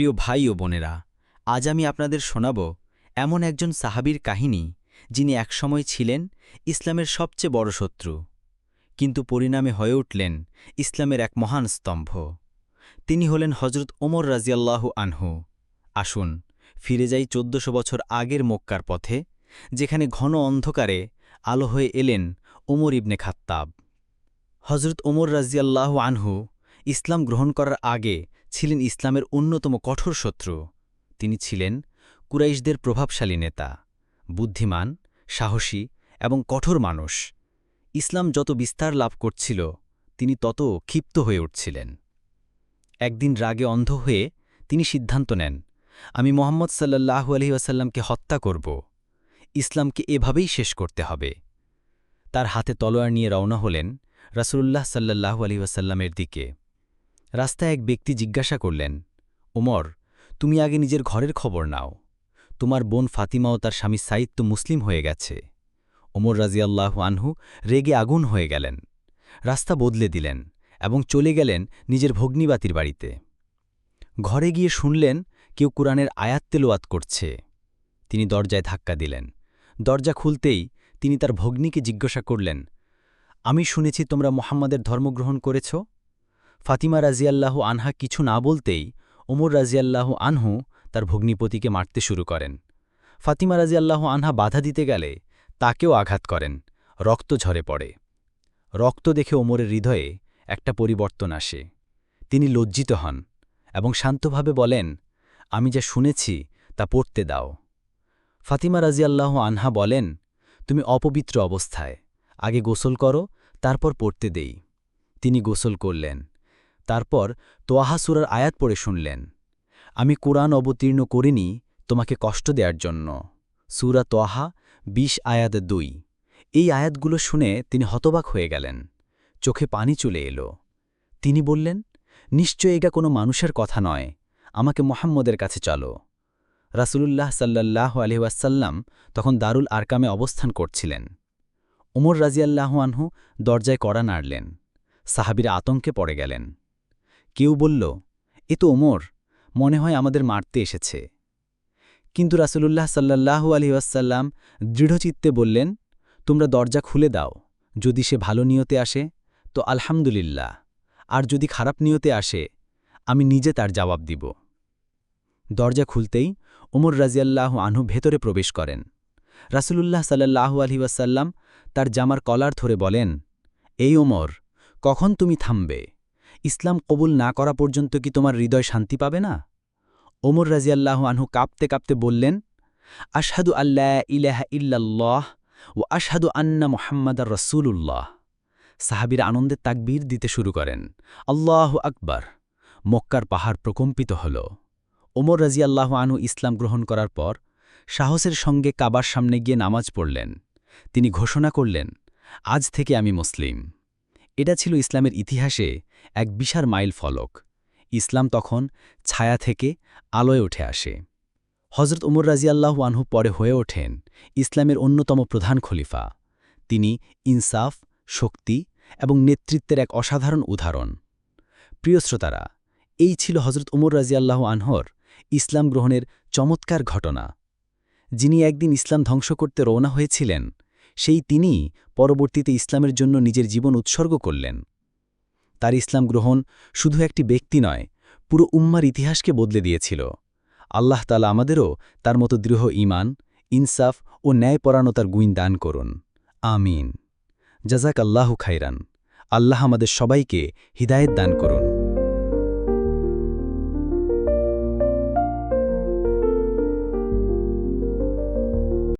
প্রিয় ভাই ও বোনেরা, আজ আমি আপনাদের শোনাব এমন একজন সাহাবীর কাহিনী যিনি একসময় ছিলেন ইসলামের সবচেয়ে বড় শত্রু, কিন্তু পরিণামে হয়ে উঠলেন ইসলামের এক মহান স্তম্ভ। তিনি হলেন হজরত ওমর রাজিয়াল্লাহু আনহু। আসুন, ফিরে যাই চোদ্দশো বছর আগের মক্কার পথে, যেখানে ঘন অন্ধকারে আলো হয়ে এলেন ওমর ইবনে খাত্তাব। হজরত ওমর রাজিয়াল্লাহু আনহু ইসলাম গ্রহণ করার আগে ছিলেন ইসলামের অন্যতম কঠোর শত্রু। তিনি ছিলেন কুরাইশদের প্রভাবশালী নেতা, বুদ্ধিমান, সাহসী এবং কঠোর মানুষ। ইসলাম যত বিস্তার লাভ করছিল, তিনি তত ক্ষিপ্ত হয়ে উঠছিলেন। একদিন রাগে অন্ধ হয়ে তিনি সিদ্ধান্ত নেন, আমি মোহাম্মদ সাল্লাহু আলহি ওয়াসাল্লামকে হত্যা করব। ইসলামকে এভাবেই শেষ করতে হবে। তার হাতে তলোয়ার নিয়ে রওনা হলেন রাসূলুল্লাহ সাল্লাহু আলহি ওয়াসাল্লামের দিকে। রাস্তায় এক ব্যক্তি জিজ্ঞাসা করলেন, ওমর, তুমি আগে নিজের ঘরের খবর নাও। তোমার বোন ফাতিমাও তার স্বামী সাইদ তো মুসলিম হয়ে গেছে। ওমর রাজিয়াল্লাহ আনহু রেগে আগুন হয়ে গেলেন। রাস্তা বদলে দিলেন এবং চলে গেলেন নিজের ভগ্নিবাতির বাড়িতে। ঘরে গিয়ে শুনলেন কেউ কোরআনের আয়াত তেলোয়াত করছে। তিনি দরজায় ধাক্কা দিলেন। দরজা খুলতেই তিনি তার ভগ্নীকে জিজ্ঞাসা করলেন, আমি শুনেছি তোমরা মোহাম্মদের ধর্মগ্রহণ করেছ? ফাতিমা রাজিয়াল্লাহু আনহা কিছু না বলতেই ওমর রাজিয়াল্লাহু আনহু তার ভগ্নিপতিকে মারতে শুরু করেন। ফাতিমা রাজিয়াল্লাহু আনহা বাধা দিতে গেলে তাকেও আঘাত করেন, রক্ত ঝরে পড়ে। রক্ত দেখে ওমরের হৃদয়ে একটা পরিবর্তন আসে। তিনি লজ্জিত হন এবং শান্তভাবে বলেন, আমি যা শুনেছি তা পড়তে দাও। ফাতিমা রাজিয়াল্লাহ আনহা বলেন, তুমি অপবিত্র অবস্থায়। আগে গোসল করো, তারপর পড়তে দেই। তিনি গোসল করলেন। তারপর তোয়াহা সুরার আয়াত পড়ে শুনলেন। আমি কোরআন অবতীর্ণ করিনি তোমাকে কষ্ট দেওয়ার জন্য। সুরা তোয়াহা বিশ আয়াত দুই। এই আয়াতগুলো শুনে তিনি হতবাক হয়ে গেলেন। চোখে পানি চলে এলো। তিনি বললেন, নিশ্চয় এটা কোনো মানুষের কথা নয়। আমাকে মোহাম্মদের কাছে চলো। রাসূলুল্লাহ সাল্লাল্লাহু আলহিউসাল্লাম তখন দারুল আরকামে অবস্থান করছিলেন। ওমর রাজিয়াল্লাহ আনহু দরজায় কড়া নাড়লেন। সাহাবিরা আতঙ্কে পড়ে গেলেন। কেউ বলল, এ তো ওমর, মনে হয় আমাদের মারতে এসেছে। কিন্তু রাসূলুল্লাহ সাল্লাল্লাহু আলহিউসাল্লাম দৃঢ়চিত্তে বললেন, তোমরা দরজা খুলে দাও, যদি সে ভালো নিয়তে আসে, তো আলহামদুলিল্লাহ। আর যদি খারাপ নিয়তে আসে, আমি নিজে তার জবাব দিব। দরজা খুলতেই ওমর রাজিয়াল্লাহ আনহু ভেতরে প্রবেশ করেন। রাসূলুল্লাহ সাল্লাল্লাহু আলহি ওয়াসাল্লাম তার জামার কলার ধরে বলেন, এই ওমর, কখন তুমি থামবে? ইসলাম কবুল না করা পর্যন্ত কি তোমার হৃদয় শান্তি পাবে না? ওমর রাজিয়াল্লাহ আনহু কাঁপতে কাঁপতে বললেন, আশহাদু আল্লাহ ইলাহা ইল্লাল্লাহ ও আশহাদু আন্না মোহাম্মদার রসুল্লাহ সাহাবির আনন্দের তাকবীর দিতে শুরু করেন। আল্লাহ আকবার। মক্কার পাহাড় প্রকম্পিত হল। ওমর রাজিয়াল্লাহ আনহু ইসলাম গ্রহণ করার পর সাহসের সঙ্গে কাবার সামনে গিয়ে নামাজ পড়লেন। তিনি ঘোষণা করলেন, আজ থেকে আমি মুসলিম। এটা ছিল ইসলামের ইতিহাসে এক বিশাল মাইল ফলক। ইসলাম তখন ছায়া থেকে আলোয় উঠে আসে। হজরত উমর রাজিয়াল্লাহু আনহু পরে হয়ে ওঠেন ইসলামের অন্যতম প্রধান খলিফা। তিনি ইনসাফ, শক্তি এবং নেতৃত্বের এক অসাধারণ উদাহরণ। প্রিয় শ্রোতারা, এই ছিল হজরত উমর রাজিয়াল্লাহ আনহর ইসলাম গ্রহণের চমৎকার ঘটনা। যিনি একদিন ইসলাম ধ্বংস করতে রওনা হয়েছিলেন সেই তিনি পরবর্তীতে ইসলামের জন্য নিজের জীবন উৎসর্গ করলেন। তার ইসলাম গ্রহণ শুধু একটি ব্যক্তি নয়, পুরো উম্মার ইতিহাসকে বদলে দিয়েছিল। আল্লাহ তালা আমাদেরও তার মতো দৃঢ় ইমান ইনসাফ ও ন্যায়পরাণতার গুইন দান করুন। আমিন। জাজাক আল্লাহু খাইরান আল্লাহ আমাদের সবাইকে হিদায়ত দান করুন।